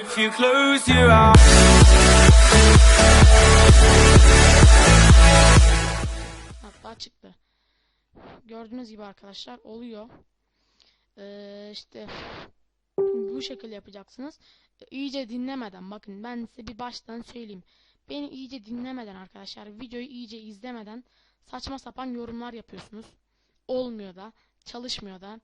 If. Hatta çıktı. Gördüğünüz gibi arkadaşlar oluyor. Ee, işte bu şekilde yapacaksınız. Ee, İyice dinlemeden bakın ben size bir baştan söyleyeyim. Beni iyice dinlemeden arkadaşlar videoyu iyice izlemeden saçma sapan yorumlar yapıyorsunuz. Olmuyor da çalışmıyor da.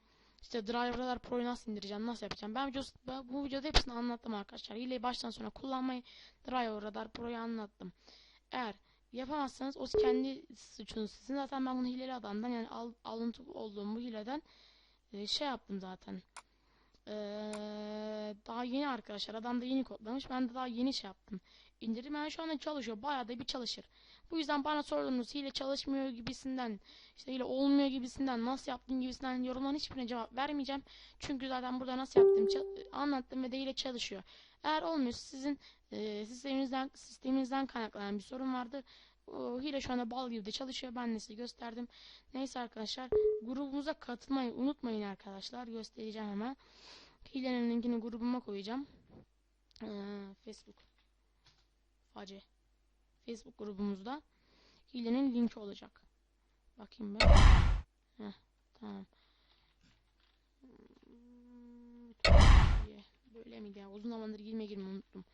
İşte driver'lar pro'yu nasıl indireceğim, nasıl yapacağım. Ben, videos, ben bu videoda hepsini anlattım arkadaşlar. Hileyi baştan sona kullanmayı, driver radar pro'yu anlattım. Eğer yapamazsanız o kendi suçunuz sizin. Zaten ben bunu hileli adamdan yani al, alıntı olduğum bu hileden e, şey yaptım zaten. Ee, daha yeni arkadaşlar. Adam da yeni kodlamış. Ben de daha yeni şey yaptım. İndirdim. Yani şu anda çalışıyor. Bayağı da bir çalışır. Bu yüzden bana sorduğunuz hile çalışmıyor gibisinden, işte hile olmuyor gibisinden, nasıl yaptın gibisinden yorumların hiçbirine cevap vermeyeceğim. Çünkü zaten burada nasıl yaptım anlattım ve de hile çalışıyor. Eğer olmuyorsa sizin e, sisteminizden sisteminizden kaynaklanan bir sorun vardır. O hile şu anda bal gibi de çalışıyor. Ben de size gösterdim. Neyse arkadaşlar grubumuza katılmayı unutmayın arkadaşlar. Göstereceğim hemen. Hilenin linkini grubuma koyacağım. Ee, Facebook. Face. Facebook grubumuzda hilenin linki olacak. Bakayım ben. Heh, tamam. Hmm. Böyle miydi ya? Uzun zamandır girme girme unuttum.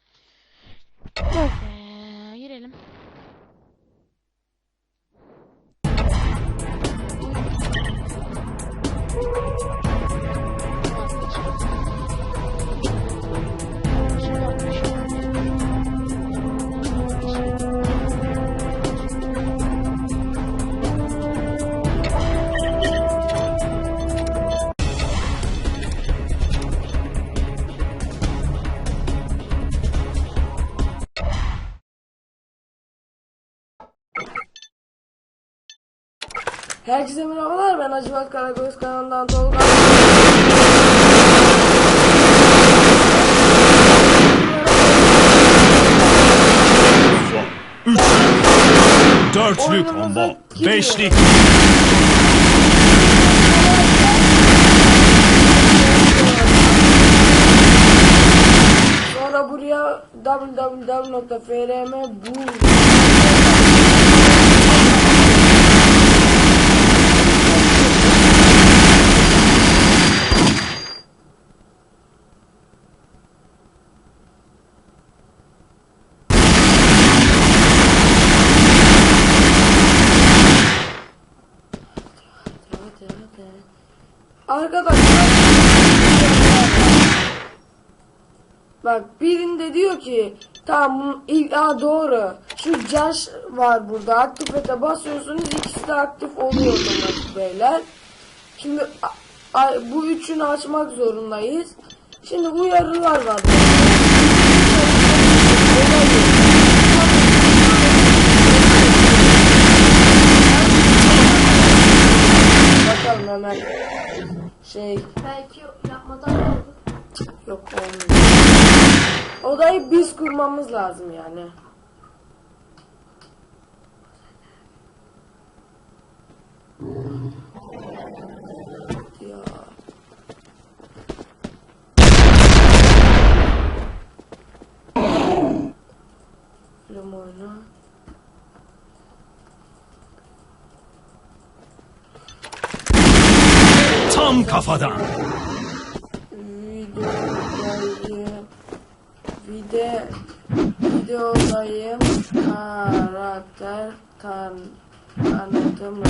Herkese merhabalar ben Acıbat Karagöz kanalından Tolga. Dörtlü Oyunumuza combo. Beşlik. Sonra buraya www.frm bu Arkadaşlar Bak birinde diyor ki tamam ilk doğru. Şu Josh var burada. Aktifete basıyorsunuz ikisi de aktif oluyor otomatik beyler. Şimdi bu üçünü açmak zorundayız. Şimdi uyarılar var. Bakalım şey Belki yapmadan olur. Yok olmuyor. Odayı biz kurmamız lazım yani. Ya. Film oyna. Tam kafadan. Videodayım. Vide, videodayım. Karakter tan, tanıtımı.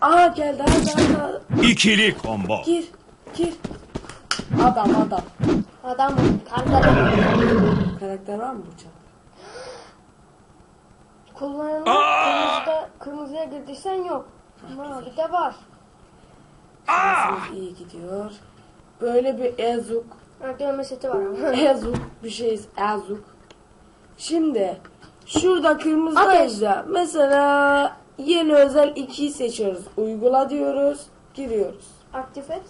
Aa geldi hadi hadi. İkili combo. Gir, gir. Adam adam. Adam karakter Karakter var mı bıçak? kullanılır. Kırmızıda, kırmızıya girdiysen yok. Mavi de var. Sesimiz iyi gidiyor. Böyle bir ezuk. Ha, dövme seti var ama. Ezuk bir şeyiz ezuk. Şimdi şurada kırmızıdayız ya. Mesela yeni özel 2'yi seçiyoruz. Uygula diyoruz. Giriyoruz. Aktif et.